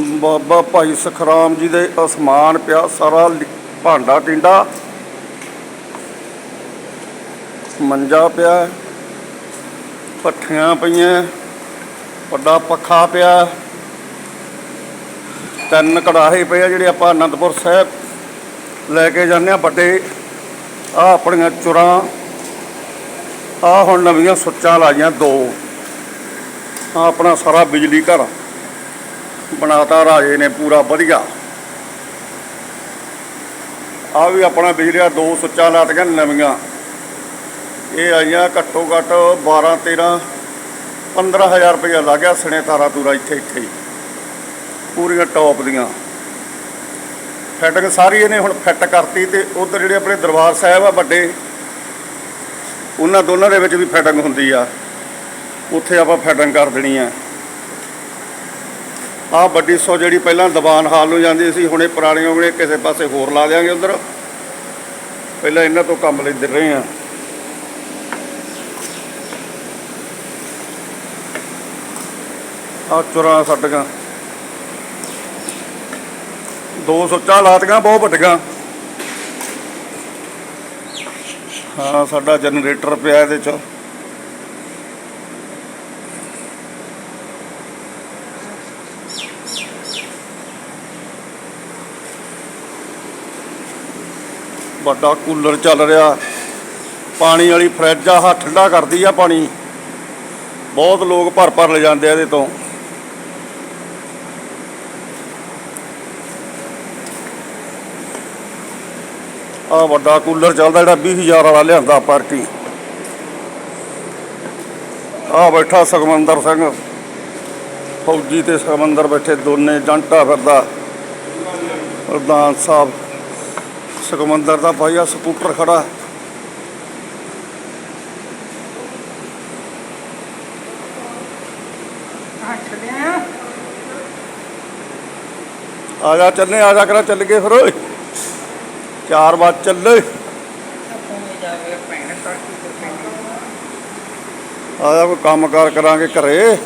ਬਾਬਾ ਭਾਈ ਸਖਰਾਮ ਜੀ ਦੇ ਅਸਮਾਨ ਪਿਆ, ਸਾਰਾ ਲਿ- ਭਾਂਡਾ ਟਿੰਡਾ। ਮੰਜਾ ਪਿਆ ਹੈ। ਪੱਠੀਆਂ ਪਈਆਂ, ਵੱਡਾ ਪੱਖਾ ਪਿਆ। ਤਿੰਨ ਕੜਾਹੇ ਪਏ ਆ ਜਿਹੜੇ ਆਪਾਂ ਅਨੰਦਪੁਰ ਸਾਹਿਬ ਲੈ ਕੇ ਜਾਂਦੇ ਆ, ਵੱਡੇ। ਆ ਆਪਣੀਆਂ ਚੁਰਾਂ। ਆ ਹੁਣ ਨਵੀਆਂ ਸੁੱਚਾਂ ਲਾਈਆਂ ਦੋ। ਆ ਆਪਣਾ ਸਾਰਾ ਬਿਜਲੀ ਘਰ। ਬਣਾਤਾ, ਰਾਜੇ ਨੇ ਪੂਰਾ ਵਧੀਆ। ਆ ਵੀ ਆਪਣਾ ਬਿਜਲੀ ਦਾ ਦੋ ਸੁੱਚਾਂ ਲਾਤੀਆਂ ਨਵੀਆਂ। ਇਹ ਆਈਆਂ ਘੱਟੋ ਘੱਟ 12 13 15000 ਰੁਪਇਆ ਲੱਗ ਗਿਆ ਸਣੇ ਤਾਰਾ ਤੂਰਾ ਇੱਥੇ ਇੱਥੇ ਹੀ। ਪੂਰੀਆਂ ਟੌਪ ਦੀਆਂ। ਫਿਟਿੰਗ ਸਾਰੀ ਇਹਨੇ ਹੁਣ ਫਿੱਟ ਕਰਤੀ ਤੇ ਉਧਰ ਜਿਹੜੇ ਆਪਣੇ ਦਰਬਾਰ ਸਾਹਿਬ ਆ ਵੱਡੇ, ਉਹਨਾਂ ਦੋਨਾਂ ਦੇ ਵਿੱਚ ਵੀ ਫਿਟਿੰਗ ਹੁੰਦੀ ਆ। ਉੱਥੇ ਆਪਾਂ ਫਿਟਿੰਗ ਕਰ ਦੇਣੀ ਆ। ਆ ਵੱਡੀ ਸੋ ਜਿਹੜੀ ਪਹਿਲਾਂ ਦੀਵਾਨ ਹਾਲ ਨੂੰ ਜਾਂਦੀ ਸੀ, ਹੁਣੇ ਪੁਰਾਣੇ ਹੋਣੇ ਕਿਸੇ ਪਾਸੇ ਹੋਰ ਲਾ ਦਿਆਂਗੇ ਉਧਰ। ਪਹਿਲਾਂ ਇਹਨਾਂ ਤੋਂ ਕੰਮ ਲੈਂਦੇ ਰਹੇ ਆ ਆ ਚੁਰਾਂ ਸਾਡੀਆਂ ਦੋ ਸੁੱਚਾਂ ਲਾਤੀਆਂ ਬਹੁਤ ਵੱਡੀਆਂ। ਹਾਂ, ਸਾਡਾ ਜਨਰੇਟਰ ਪਿਆ ਇਹਦੇ ਚ। ਵੱਡਾ ਕੂਲਰ ਚੱਲ ਰਿਹਾ। ਪਾਣੀ ਵਾਲੀ ਫਰਿੱਜ ਆ ਆਹ ਠੰਡਾ ਕਰਦੀ ਆ ਪਾਣੀ। ਬਹੁਤ ਲੋਕ ਭਰ ਭਰ ਲੈ ਜਾਂਦੇ ਆ ਇਹਦੇ ਤੋਂ। ਆ ਵੱਡਾ ਕੂਲਰ ਚੱਲਦਾ ਜਿਹੜਾ 20000 ਵਾਲਾ ਲਿਆਂਦਾ ਪਾਰਟੀ। ਆ ਬੈਠਾ ਸੁਖਮੰਦਰ ਸਿੰਘ। ਫੌਜੀ ਤੇ ਸੁਖਮੰਦਰ ਬੈਠੇ, ਦੋਨੇ ਜੰਟਾ ਫਿਰਦਾ। ਪ੍ਰਧਾਨ ਸਾਹਿਬ ਸੁਖਮੰਦਰ ਦਾ ਭਾਈ ਆ ਸਕੂਟਰ ਖੜਾ। ਆ ਜਾ ਚੱਲੇ ਆ ਜਾ ਕਰਾ ਚੱਲ ਗਏ ਫਿਰ ਓਏ। ਚਾਰ ਵਜ ਚੱਲੇ। ਆ ਜਾ ਕੋਈ ਕੰਮ ਕਾਰ ਕਰਾਂਗੇ ਘਰੇ।